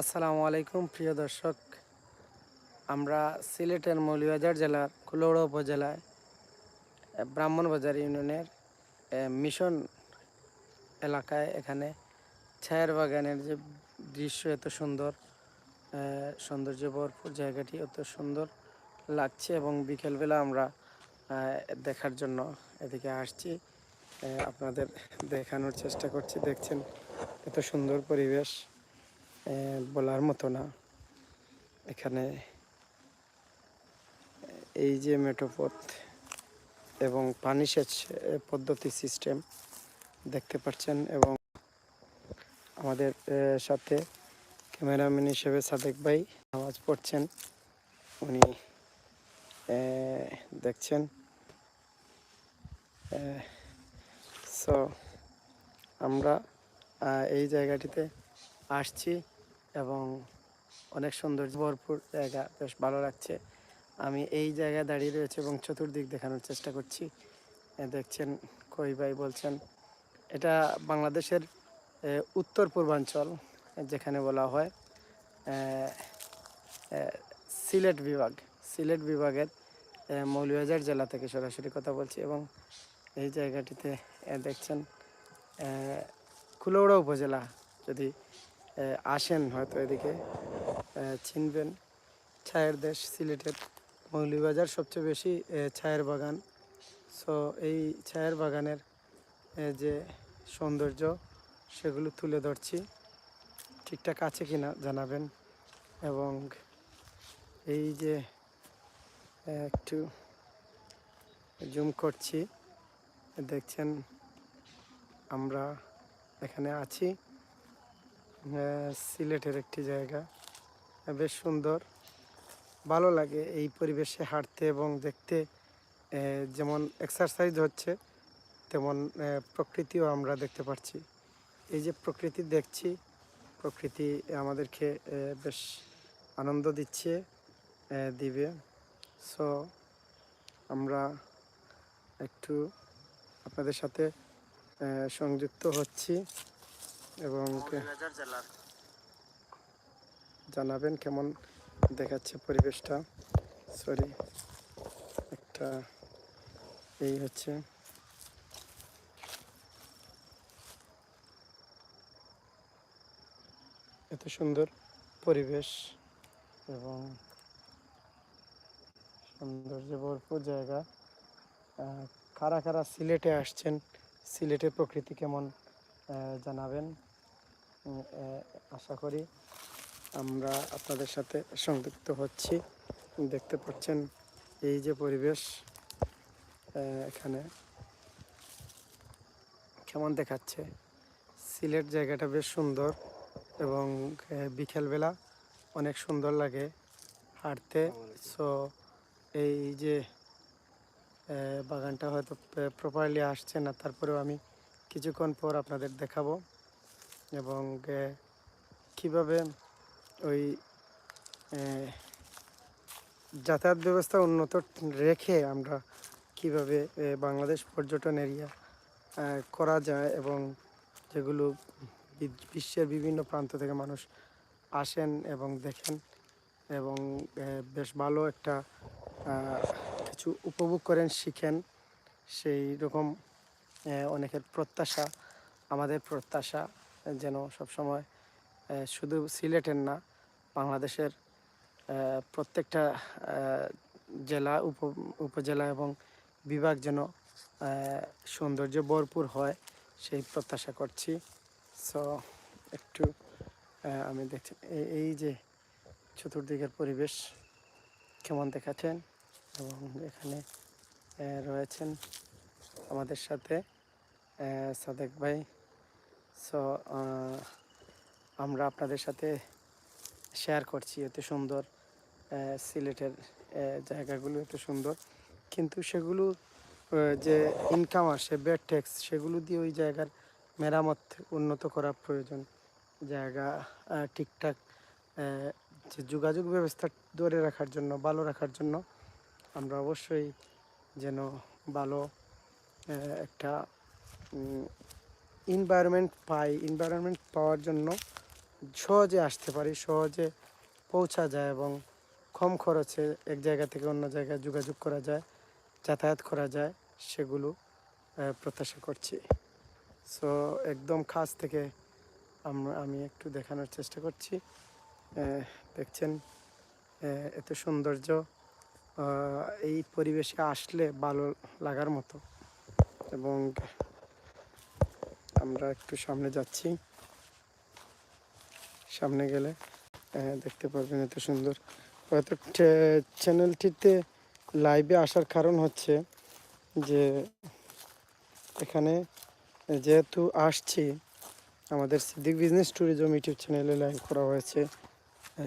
আসসালামু আলাইকুম, প্রিয় দর্শক। আমরা সিলেটের মৌলভীবাজার জেলার কুলৌড়া উপজেলায় ব্রাহ্মণবাজার ইউনিয়নের মিশন এলাকায় এখানে ছায়ের বাগানের যে দৃশ্য এত সুন্দর সৌন্দর্য ভরপুর জায়গাটি এত সুন্দর লাগছে এবং বিকেলবেলা আমরা দেখার জন্য এদিকে আসছি। আপনাদের দেখানোর চেষ্টা করছি, দেখছেন এত সুন্দর পরিবেশ। বলার মতো না। এখানে এই যে মেটোপথ এবং পানি সেচ পদ্ধতি সিস্টেম দেখতে পাচ্ছেন এবং আমাদের সাথে ক্যামেরাম্যান হিসেবে সাদেক ভাই নামাজ পড়ছেন উনি দেখছেন। সো আমরা এই জায়গাটিতে আসছি। এবং অনেক সুন্দর ভরপুর জায়গা বেশ ভালো লাগছে। আমি এই জায়গায় দাঁড়িয়ে রয়েছে এবং চতুর্দিক দেখানোর চেষ্টা করছি। দেখছেন কই ভাই বলছেন এটা বাংলাদেশের উত্তর পূর্বাঞ্চল যেখানে বলা হয় সিলেট বিভাগ। সিলেট বিভাগের এ, মৌলভীবাজার জেলা থেকে সরাসরি কথা বলছি এবং এই জায়গাটিতে দেখছেন কুলৌড়া উপজেলা যদি আসেন হয়তো এদিকে। চিনবেন ছায়ের দেশ সিলেটের মৌলিবাজার সবচেয়ে বেশি ছায়ের বাগান। সো এই ছায়ের বাগানের যে সৌন্দর্য, সেগুলো তুলে ধরছি। ঠিকঠাক আছে কি না জানাবেন। এবং এই যে একটু জুম করছি, দেখছেন আমরা এখানে আছি। সিলেটের একটি জায়গা। বেশ সুন্দর। ভালো লাগে এই পরিবেশে হাঁটতে এবং দেখতে। যেমন এক্সারসাইজ হচ্ছে, তেমন প্রকৃতিও আমরা দেখতে পাচ্ছি। এই যে প্রকৃতি দেখছি, প্রকৃতি আমাদেরকে বেশ আনন্দ দিচ্ছে দিবে। সো আমরা একটু আপনাদের সাথে সংযুক্ত হচ্ছি। এবং জানাবেন কেমন দেখাচ্ছে পরিবেশটা। সরি একটা এই হচ্ছে। এত সুন্দর পরিবেশ এবং সৌন্দর্য ভরপুর জায়গা। কারা কারা সিলেটে আসছেন সিলেটের প্রকৃতি কেমন জানাবেন। আশা করি আমরা আপনাদের সাথে সংযুক্ত হচ্ছি। দেখতে পাচ্ছেন এই যে পরিবেশ এখানে কেমন দেখাচ্ছে। সিলেট জায়গাটা বেশ সুন্দর এবং বিকেলবেলা অনেক সুন্দর লাগে হাঁটতে। সো এই যে বাগানটা হয়তো প্রপারলি আসছে না, তারপরেও আমি কিছুক্ষণ পর আপনাদের দেখাবো। এবং কীভাবে ওই যাতায়াত ব্যবস্থা উন্নত রেখে আমরা কীভাবে বাংলাদেশ পর্যটন এরিয়া করা যায় এবং যেগুলো বিশ্বের বিভিন্ন প্রান্ত থেকে মানুষ আসেন এবং দেখেন এবং বেশ ভালো একটা কিছু উপভোগ করেন, শিখেন, সেই রকম অনেকের প্রত্যাশা, আমাদের প্রত্যাশা। যেন সবসময় শুধু সিলেটের না, বাংলাদেশের প্রত্যেকটা জেলা, উপ, উপজেলা এবং বিভাগ যেন সৌন্দর্য ভরপুর হয়, সেই প্রত্যাশা করছি। সো একটু আমি দেখছি এই- এই যে চতুর্দিকের পরিবেশ কেমন দেখাচ্ছেন এবং এখানে রয়েছেন আমাদের সাথে সাদেক ভাই। সো আমরা আপনাদের সাথে শেয়ার করছি এত সুন্দর সিলেটের জায়গাগুলো এত সুন্দর। কিন্তু সেগুলো যে ইনকাম আসে বেড ট্যাক্স সেগুলো দিয়ে ওই জায়গার মেরামত উন্নত করা প্রয়োজন। জায়গা ঠিকঠাক যে যোগাযোগ ব্যবস্থা ধরে রাখার জন্য, ভালো রাখার জন্য আমরা অবশ্যই যেন ভালো একটা এনভায়রনমেন্ট পাই এনভায়রনমেন্ট পাওয়ার জন্য সহজে আসতে পারি, সহজে পৌঁছা যায় এবং কম খরচে এক জায়গা থেকে অন্য জায়গায় যোগাযোগ করা যায়, যাতায়াত করা যায়, সেগুলো প্রত্যাশা করছি। সো একদম কাছ থেকে আমরা, আমি একটু দেখানোর চেষ্টা করছি। দেখছেন এত সৌন্দর্য এই পরিবেশে আসলে ভালো লাগার মতো এবং আমরা একটু সামনে যাচ্ছি। সামনে গেলে আহ, দেখতে পারবেন এত সুন্দর। হয়তো চ্যানেলটিতে লাইভে আসার কারণ হচ্ছে যে এখানে যেহেতু আসছি আমাদের সিদ্দিক বিজনেস ট্যুরিজম ইউটিউব চ্যানেলে লাইভ করা হয়েছে।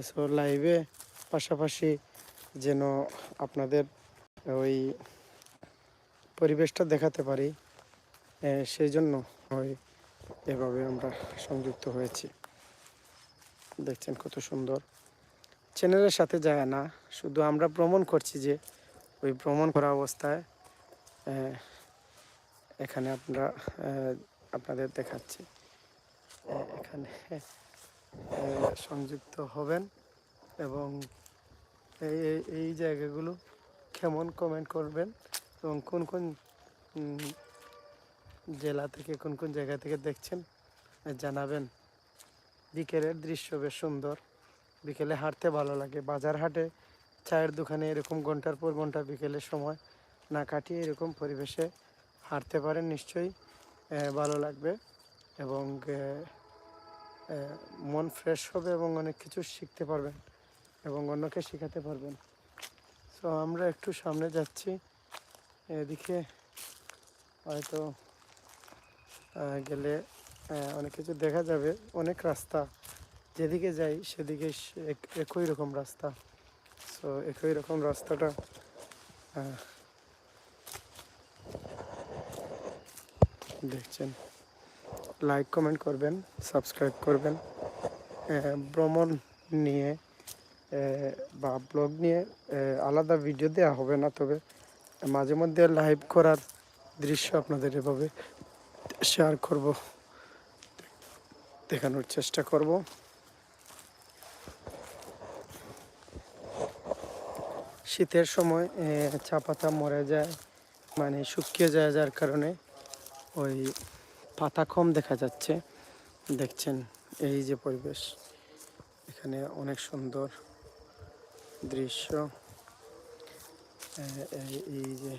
সো লাইভে পাশাপাশি যেন আপনাদের ওই পরিবেশটা দেখাতে পারি। সেই জন্য এভাবে আমরা সংযুক্ত হয়েছি। দেখছেন কত সুন্দর। চ্যানেলের সাথে যায় না, শুধু আমরা ভ্রমণ করছি যে ওই ভ্রমণ করা অবস্থায় এখানে আমরা আপনাদের দেখাচ্ছি। এখানে সংযুক্ত হবেন এবং এই, এই- জায়গাগুলো কেমন কমেন্ট করবেন এবং কোন কোন জেলা থেকে কোন কোন জায়গা থেকে দেখছেন জানাবেন। বিকেলের দৃশ্য বেশ সুন্দর। বিকেলে হাঁটতে ভালো লাগে। বাজার হাটে চায়ের দোকানে এরকম ঘণ্টার পর ঘণ্টা বিকেলের সময় না কাটিয়ে এরকম পরিবেশে হাঁটতে পারেন নিশ্চয়ই। ভালো লাগবে এবং মন ফ্রেশ হবে এবং অনেক কিছু শিখতে পারবেন এবং অন্যকে শেখাতে পারবেন। সো আমরা একটু সামনে যাচ্ছি। এদিকে হয়তো গেলে অনেক কিছু দেখা যাবে। অনেক রাস্তা। যেদিকে যাই, সেদিকে একই রকম রাস্তা। সো একই রকম রাস্তাটা দেখছেন। লাইক কমেন্ট করবেন সাবস্ক্রাইব করবেন। ভ্রমণ নিয়ে বা ব্লগ নিয়ে আলাদা ভিডিও দেওয়া হবে না, তবে মাঝে মধ্যে লাইভ করার দৃশ্য আপনাদের এভাবে শেয়ার করব। দেখানোর চেষ্টা করব। শীতের সময় চা পাতা মরে যায় মানে শুকিয়ে যায় যার কারণে ওই পাতা কম দেখা যাচ্ছে। দেখছেন এই যে পরিবেশ। এখানে অনেক সুন্দর দৃশ্য। এই- যে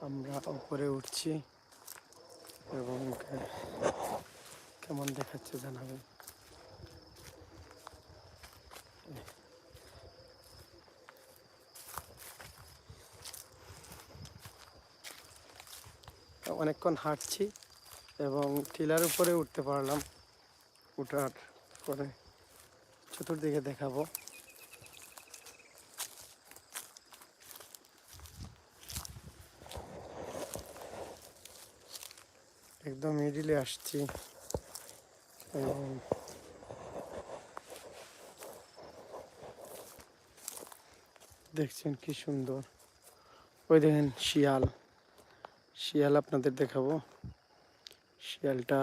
আমরা উপরে উঠছি। এবং কেমন দেখাচ্ছে জানাবেন। অনেকক্ষণ হাঁটছি এবং টিলার উপরে উঠতে পারলাম। উঠার পরে চতুর্দিকে দেখাবো। একদম মিডিলে আসছি। এবং দেখছেন কি সুন্দর। ওই দেখেন শিয়াল। শিয়াল আপনাদের দেখাবো। শিয়ালটা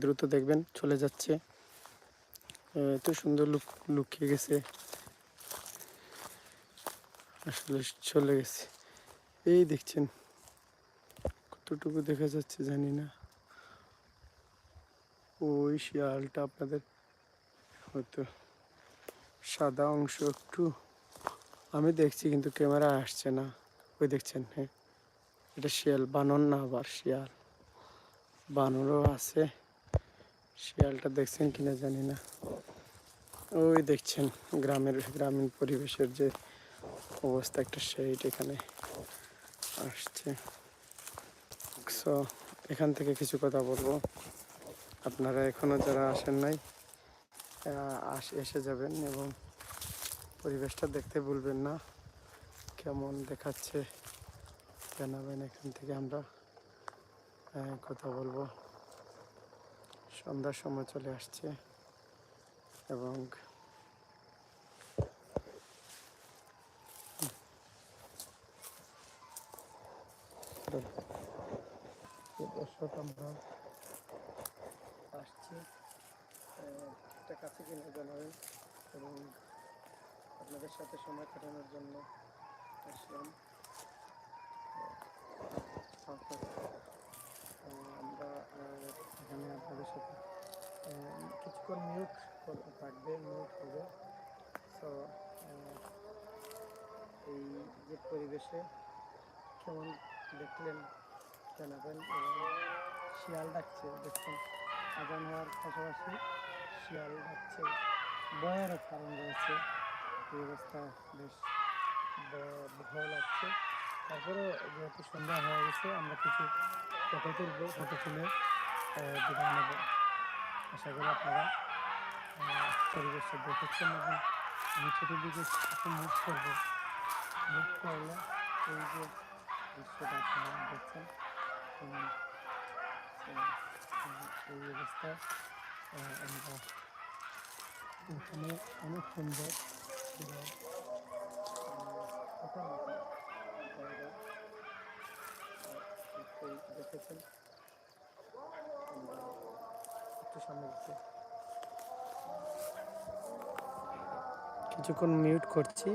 দ্রুত দেখবেন চলে যাচ্ছে। এত সুন্দর লুক লুকিয়ে গেছে। আসলে চলে গেছে। এই দেখছেন কতটুকু দেখা যাচ্ছে জানি না। ওই শিয়ালটা আপনাদের হয়তো সাদা অংশ একটু, আমি দেখছি কিন্তু ক্যামেরা আসছে না। ওই দেখছেন হ্যাঁ। এটা শিয়াল, বানর না আবার শিয়াল। বানরও আছে। শিয়ালটা দেখছেন কিনা জানি না। ওই দেখছেন, গ্রামের, গ্রামীণ পরিবেশের যে অবস্থা একটা সেইট এখানে আসছে। সো এখান থেকে কিছু কথা বলব। আপনারা এখনও যারা আসেন নাই এসে যাবেন এবং পরিবেশটা দেখতে ভুলবেন না। কেমন দেখাচ্ছে জানাবেন এখান থেকে আমরা কথা বলব। সন্ধ্যার সময় চলে আসছে এবং দর্শক আমরা সিলেটটা কাছে কিনে জানাবেন এবং আপনাদের সাথে সময় কাটানোর জন্য আসলাম। আমরা এখানে আপনাদের সাথে কিছুক্ষণ মিউট থাকবে মিউট হবে। সো এই যে পরিবেশে কেমন দেখলেন জানাবেন শিয়াল ডাকছে, দেখছেন। আজান হওয়ার পাশাপাশি শিয়াল ডাকছে ভয়েরও কারণ রয়েছে। এই অবস্থা বেশ ভয় লাগছে। তারপরেও যেহেতু সন্ধ্যা হয়ে গেছে আমরা কিছু ফটো তুলবো ফটো তুলে বিদায় নেব। আশা করি আপনারা পরিবেশটা দেখেছেন এবং আমি চতুর্দিকে একটু মুভ করব। মুভ করলে এই যে দৃশ্যটা আপনারা দেখছেন এই অবস্থায় আহ, অনেক সুন্দর একটু সামনে গেছি কিছুক্ষণ মিউট করছি।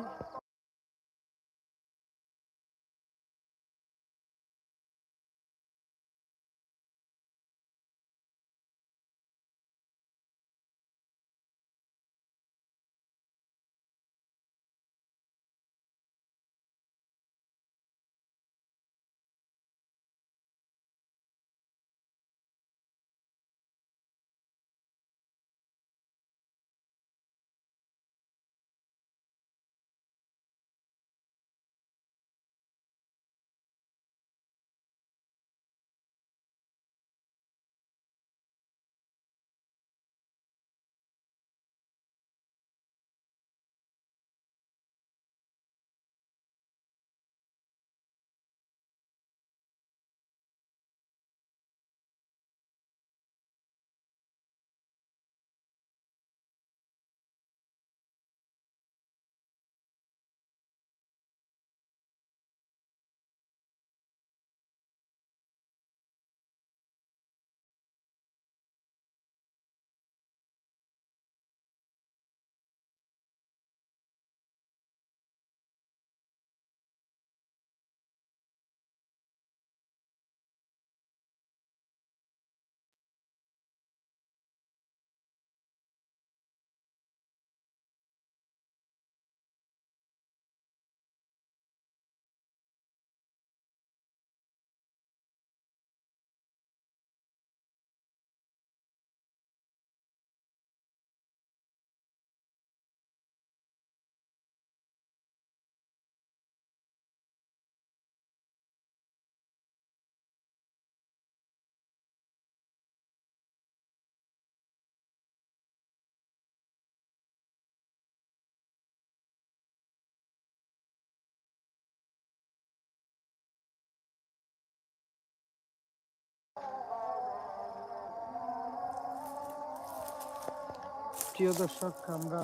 প্রিয় দর্শক, আমরা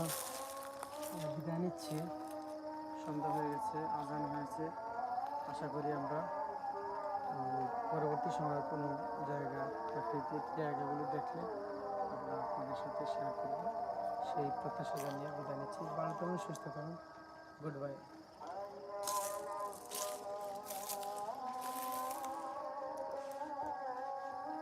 বিদায় নিচ্ছি। সন্ধ্যা হয়ে গেছে, আজান হয়েছে। আশা করি আমরা পরবর্তী সময় কোনো জায়গা, প্রাকৃতিক জায়গাগুলো দেখলে আমরা আপনাদের সাথে শেয়ার করব। সেই প্রত্যাশা জানিয়ে বিদায় নিচ্ছি। ভালো থাকুন, সুস্থ থাকুন। Good bye